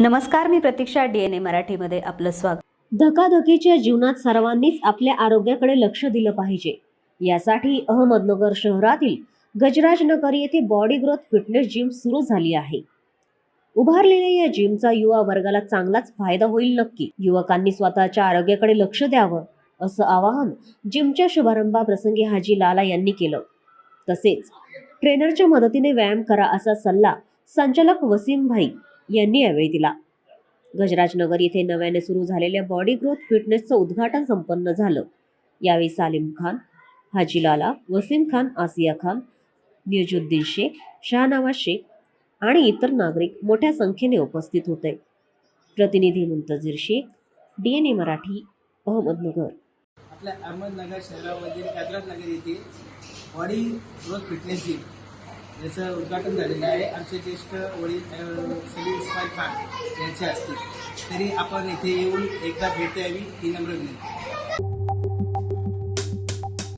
नमस्कार मी प्रतीक्षा D N ए मराठीमध्ये आपलं स्वागत. धकाधकीच्या जीवनात सर्वांनीच आपल्या आरोग्याकडे लक्ष दिलं पाहिजे. यासाठी अहमदनगर शहरातील गजराज नगर येथे बॉडी ग्रोथ फिटनेस जिम सुरू झाली आहे. उभारलेल्या या जिमचा युवा वर्गाला चांगलाच फायदा होईल नक्की. युवकांनी स्वतःच्या आरोग्याकडे लक्ष द्यावं असं आवाहन जिमच्या शुभारंभाप्रसंगी हाजी लाला यांनी केलं. तसेच ट्रेनरच्या मदतीने व्यायाम करा असा सल्ला संचालक वसीम भाई यांनी यावेळी दिला. गजराजनगर येथे नव्याने सुरू झालेल्या बॉडी ग्रोथ फिटनेसचं उद्घाटन संपन्न झालं. यावेळी सालीम खान हाजी लाला वसीम खान आसिया खान निजुद्दीन शेख शाहनवाज शेख आणि इतर नागरिक मोठ्या संख्येने उपस्थित होते. प्रतिनिधी Muntazir Shaikh D N A Marathi Ahmednagar. आपल्या अहमदनगर शहरामधील हैदराबाद नगर येथे बॉडी ग्रोथ फिटनेस जिम याचं उद्घाटन झालेलं आहे. आमचे ज्येष्ठ वडील सलीम इस्माईल खान यांचे असतील तरी आपण इथे येऊन एकदा भेट द्यावी ही नम्र विनंती.